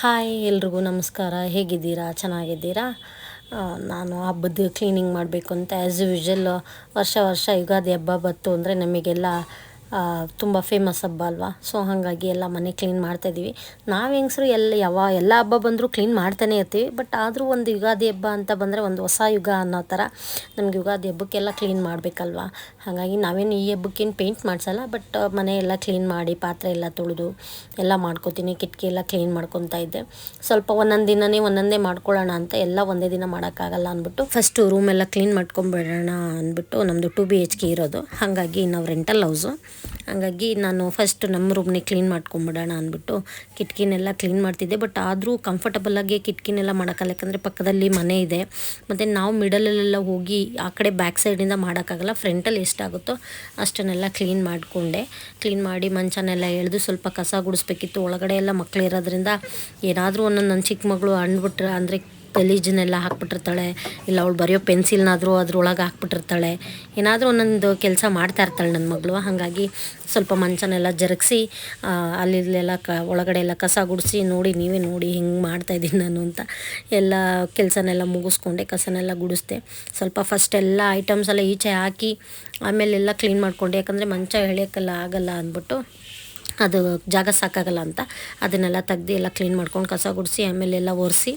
Hi ಎಲ್ರಿಗೂ ನಮಸ್ಕಾರ. ಹೇಗಿದ್ದೀರಾ? ಚೆನ್ನಾಗಿದ್ದೀರಾ? ನಾನು ಹಬ್ಬದ ಕ್ಲೀನಿಂಗ್ ಮಾಡಬೇಕು ಅಂತ ಆ್ಯಸ್ ಯೂಶಲ್ ವರ್ಷ ವರ್ಷ ಯುಗಾದಿ ಹಬ್ಬ ಬಂತು ಅಂದರೆ ನಮಗೆಲ್ಲ ತುಂಬ ಫೇಮಸ್ ಹಬ್ಬ ಅಲ್ವಾ? ಸೊ ಹಾಗಾಗಿ ಎಲ್ಲ ಮನೆ ಕ್ಲೀನ್ ಮಾಡ್ತಾಯಿದ್ದೀವಿ ನಾವು ಹೆಂಗಸ್ರು ಎಲ್ಲ ಯಾವ, ಎಲ್ಲ ಹಬ್ಬ ಬಂದರೂ ಕ್ಲೀನ್ ಮಾಡ್ತಾನೆ ಇರ್ತೀವಿ. ಬಟ್ ಆದರೂ ಒಂದು ಯುಗಾದಿ ಹಬ್ಬ ಅಂತ ಬಂದರೆ ಒಂದು ಹೊಸ ಯುಗ ಅನ್ನೋ ಥರ ನಮ್ಗೆ ಯುಗಾದಿ ಹಬ್ಬಕ್ಕೆಲ್ಲ ಕ್ಲೀನ್ ಮಾಡಬೇಕಲ್ವಾ? ಹಾಗಾಗಿ ನಾವೇನು ಈ ಹಬ್ಬಕ್ಕೇನು ಪೇಂಟ್ ಮಾಡಿಸಲ್ಲ. ಬಟ್ ಮನೆ ಎಲ್ಲ ಕ್ಲೀನ್ ಮಾಡಿ, ಪಾತ್ರೆ ಎಲ್ಲ ತೊಳೆದು ಎಲ್ಲ ಮಾಡ್ಕೋತೀನಿ. ಕಿಟಕಿ ಎಲ್ಲ ಕ್ಲೀನ್ ಮಾಡ್ಕೊತಾ ಇದ್ದೆ. ಸ್ವಲ್ಪ ಒಂದೊಂದು ದಿನನೇ ಒಂದೊಂದೇ ಮಾಡ್ಕೊಳ್ಳೋಣ ಅಂತ ಎಲ್ಲ ಒಂದೇ ದಿನ ಮಾಡೋಕ್ಕಾಗಲ್ಲ ಅಂದ್ಬಿಟ್ಟು ಫಸ್ಟು ರೂಮೆಲ್ಲ ಕ್ಲೀನ್ ಮಾಡ್ಕೊಂಬಿಡೋಣ ಅಂದ್ಬಿಟ್ಟು ನಮ್ಮದು ಟು ಬಿ ಎಚ್ ಕೆ ಇರೋದು. ಹಾಗಾಗಿ ನಾವು ರೆಂಟಲ್ ಹೌಸು ಹಾಗಾಗಿ ನಾನು ಫಸ್ಟ್ ನಮ್ಮ ರೂಮ್ನೇ ಕ್ಲೀನ್ ಮಾಡ್ಕೊಂಬಿಡೋಣ ಅಂದ್ಬಿಟ್ಟು ಕಿಟಕಿನೆಲ್ಲ ಕ್ಲೀನ್ ಮಾಡ್ತಿದ್ದೆ. ಬಟ್ ಆದರೂ ಕಂಫರ್ಟಬಲಾಗಿ ಕಿಟಕಿನೆಲ್ಲ ಮಾಡೋಕ್ಕಲ್ಲ ಯಾಕಂದರೆ ಪಕ್ಕದಲ್ಲಿ ಮನೆ ಇದೆ. ಮತ್ತು ನಾವು ಮಿಡಲಲ್ಲೆಲ್ಲ ಹೋಗಿ ಆ ಕಡೆ ಬ್ಯಾಕ್ ಸೈಡಿಂದ ಮಾಡೋಕ್ಕಾಗಲ್ಲ. ಫ್ರಂಟಲ್ಲಿ ಎಷ್ಟಾಗುತ್ತೋ ಅಷ್ಟನ್ನೆಲ್ಲ ಕ್ಲೀನ್ ಮಾಡಿಕೊಂಡೆ. ಕ್ಲೀನ್ ಮಾಡಿ ಮಂಚನೆಲ್ಲ ಎಳೆದು ಸ್ವಲ್ಪ ಕಸ ಗುಡಿಸ್ಬೇಕಿತ್ತು. ಒಳಗಡೆ ಎಲ್ಲ ಮಕ್ಕಳಿರೋದ್ರಿಂದ ಏನಾದರೂ ಒಂದೊಂದು ನನ್ನ ಚಿಕ್ಕ ಮಗಳು ಅಂದ್ಬಿಟ್ರೆ, ಅಂದರೆ ಗಲೀಜನ್ನೆಲ್ಲ ಹಾಕ್ಬಿಟ್ಟಿರ್ತಾಳೆ, ಇಲ್ಲ ಅವಳು ಬರೆಯೋ ಪೆನ್ಸಿಲ್ನಾದರೂ ಅದ್ರೊಳಗೆ ಹಾಕ್ಬಿಟ್ಟಿರ್ತಾಳೆ. ಏನಾದರೂ ಒಂದೊಂದು ಕೆಲಸ ಮಾಡ್ತಾ ಇರ್ತಾಳೆ ನನ್ನ ಮಗಳು. ಹಾಗಾಗಿ ಸ್ವಲ್ಪ ಮಂಚನೆಲ್ಲ ಜರುಗಿಸಿ ಅಲ್ಲಿಲ್ಲೆಲ್ಲ ಕ, ಒಳಗಡೆ ಎಲ್ಲ ಕಸ ಗುಡಿಸಿ, ನೋಡಿ ನೀವೇ ನೋಡಿ ಹಿಂಗೆ ಮಾಡ್ತಾಯಿದ್ದೀನಿ ನಾನು ಅಂತ ಎಲ್ಲ ಕೆಲಸನೆಲ್ಲ ಮುಗಿಸ್ಕೊಂಡೆ, ಕಸನೆಲ್ಲ ಗುಡಿಸ್ದೆ. ಸ್ವಲ್ಪ ಫಸ್ಟ್ ಎಲ್ಲ ಐಟಮ್ಸ್ ಎಲ್ಲ ಈಚೆ ಹಾಕಿ, ಆಮೇಲೆಲ್ಲ ಕ್ಲೀನ್ ಮಾಡಿಕೊಂಡೆ. ಯಾಕಂದರೆ ಮಂಚ ಎಳೆಯೋಕ್ಕೆಲ್ಲ ಆಗಲ್ಲ ಅಂದ್ಬಿಟ್ಟು ಅದು ಜಾಗ ಸಾಕಾಗಲ್ಲ ಅಂತ ಅದನ್ನೆಲ್ಲ ತೆಗ್ದು ಎಲ್ಲ ಕ್ಲೀನ್ ಮಾಡ್ಕೊಂಡು ಕಸ ಗುಡಿಸಿ, ಆಮೇಲೆ ಎಲ್ಲ ಒರೆಸಿ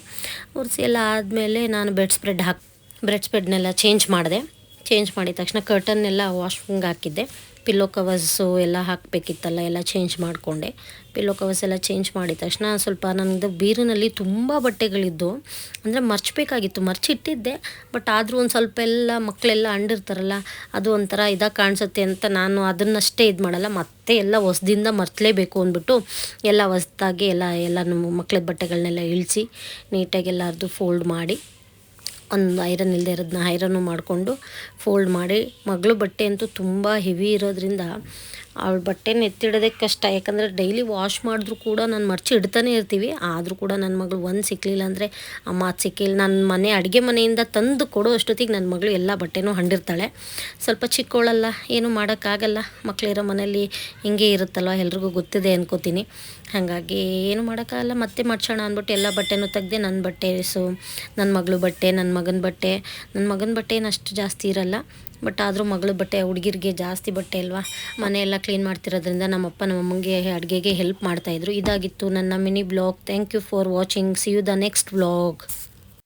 ಒರೆಸಿ ಎಲ್ಲ ಆದಮೇಲೆ ನಾನು ಬೆಡ್ ಸ್ಪ್ರೆಡ್ ಹಾಕಿ ಬ್ರೆಡ್ ಸ್ಪ್ರೆಡ್ನೆಲ್ಲ ಚೇಂಜ್ ಮಾಡಿದೆ. ಚೇಂಜ್ ಮಾಡಿದ ತಕ್ಷಣ ಕರ್ಟನ್ನೆಲ್ಲ ವಾಶ್ರೂಮ್ಗೆ ಹಾಕಿದ್ದೆ. ಪಿಲ್ಲೋ ಕವರ್ಸು ಎಲ್ಲ ಹಾಕಬೇಕಿತ್ತಲ್ಲ, ಎಲ್ಲ ಚೇಂಜ್ ಮಾಡಿಕೊಂಡೆ. ಪಿಲ್ಲೋ ಕವರ್ಸ್ ಎಲ್ಲ ಚೇಂಜ್ ಮಾಡಿದ ತಕ್ಷಣ ಸ್ವಲ್ಪ ನನಗೆ ಬೀರಿನಲ್ಲಿ ತುಂಬ ಬಟ್ಟೆಗಳಿದ್ದು, ಅಂದರೆ ಮರ್ಚಬೇಕಾಗಿತ್ತು, ಮರ್ಚಿಟ್ಟಿದ್ದೆ. ಬಟ್ ಆದರೂ ಒಂದು ಸ್ವಲ್ಪ ಎಲ್ಲ ಮಕ್ಕಳೆಲ್ಲ ಅಂಡಿರ್ತಾರಲ್ಲ, ಅದು ಒಂಥರ ಇದಾಗ ಕಾಣಿಸುತ್ತೆ ಅಂತ ನಾನು ಅದನ್ನಷ್ಟೇ ಇದು ಮಾಡಲ್ಲ, ಮತ್ತೆ ಎಲ್ಲ ಹೊಸ್ದಿಂದ ಮರ್ತಲೇಬೇಕು ಅಂದ್ಬಿಟ್ಟು ಎಲ್ಲ ಹೊಸ್ದಾಗಿ ಎಲ್ಲ ಎಲ್ಲ ನಮ್ಮ ಮಕ್ಕಳ ಬಟ್ಟೆಗಳನ್ನೆಲ್ಲ ಇಳಿಸಿ, ನೀಟಾಗಿ ಎಲ್ಲರದು ಫೋಲ್ಡ್ ಮಾಡಿ. ಒಂದು ಐರನ್ ಇಲ್ಲದೆ ಇರೋದನ್ನ ಐರನ್ನು ಮಾಡಿಕೊಂಡು ಫೋಲ್ಡ್ ಮಾಡಿ ಮಗಳು ಬಟ್ಟೆ ಅಂತೂ ತುಂಬ ಹೆವಿ ಇರೋದ್ರಿಂದ ಅವಳ ಬಟ್ಟೆನ ಎತ್ತಿಡೋದೇ ಕಷ್ಟ. ಯಾಕಂದರೆ ಡೈಲಿ ವಾಶ್ ಮಾಡಿದ್ರೂ ಕೂಡ ನಾನು ಮರ್ಚಿ ಇಡ್ತಾನೆ ಇರ್ತೀವಿ. ಆದರೂ ಕೂಡ ನನ್ನ ಮಗಳು ಒಂದು ಸಿಕ್ಕಲಿಲ್ಲ ಅಂದರೆ ಅಮ್ಮ ಅದು ಸಿಕ್ಕಿಲ್ಲ ನನ್ನ ಮನೆ ಅಡುಗೆ ಮನೆಯಿಂದ ತಂದು ಕೊಡೋ ಅಷ್ಟೊತ್ತಿಗೆ ನನ್ನ ಮಗಳು ಎಲ್ಲ ಬಟ್ಟೆನೂ ಹಂಡಿರ್ತಾಳೆ. ಸ್ವಲ್ಪ ಚಿಕ್ಕವಳಲ್ಲ ಏನೂ ಮಾಡೋಕ್ಕಾಗಲ್ಲ. ಮಕ್ಕಳಿರೋ ಮನೆಯಲ್ಲಿ ಹಿಂಗೆ ಇರುತ್ತಲ್ವ, ಎಲ್ರಿಗೂ ಗೊತ್ತಿದೆ ಅನ್ಕೋತೀನಿ. ಹಾಗಾಗಿ ಏನು ಮಾಡೋಕ್ಕಾಗಲ್ಲ, ಮತ್ತೆ ಮಡ್ಸೋಣ ಅಂದ್ಬಿಟ್ಟು ಎಲ್ಲ ಬಟ್ಟೆನೂ ತೆಗ್ದೆ ನನ್ನ ಬಟ್ಟೆ ಸೊ ನನ್ನ ಮಗಳು ಬಟ್ಟೆ ನನ್ನ ಮಗನ ಬಟ್ಟೆ. ನನ್ನ ಮಗನ ಬಟ್ಟೆ ಏನು ಅಷ್ಟು ಜಾಸ್ತಿ ಇರಲ್ಲ. ಬಟ್ ಆದರೂ ಮಗಳ ಬಟ್ಟೆ, ಹುಡುಗಿರಿಗೆ ಜಾಸ್ತಿ ಬಟ್ಟೆ ಅಲ್ವಾ? ಮನೆಯೆಲ್ಲ ಕ್ಲೀನ್ ಮಾಡ್ತಿರೋದ್ರಿಂದ ನಮ್ಮಪ್ಪ, ನಮ್ಮಮ್ಮಂಗೆ ಅಡುಗೆಗೆ ಹೆಲ್ಪ್ ಮಾಡ್ತಾಯಿದ್ರು ಇದಾಗಿತ್ತು ನನ್ನ mini blog thank you for watching see you the next blog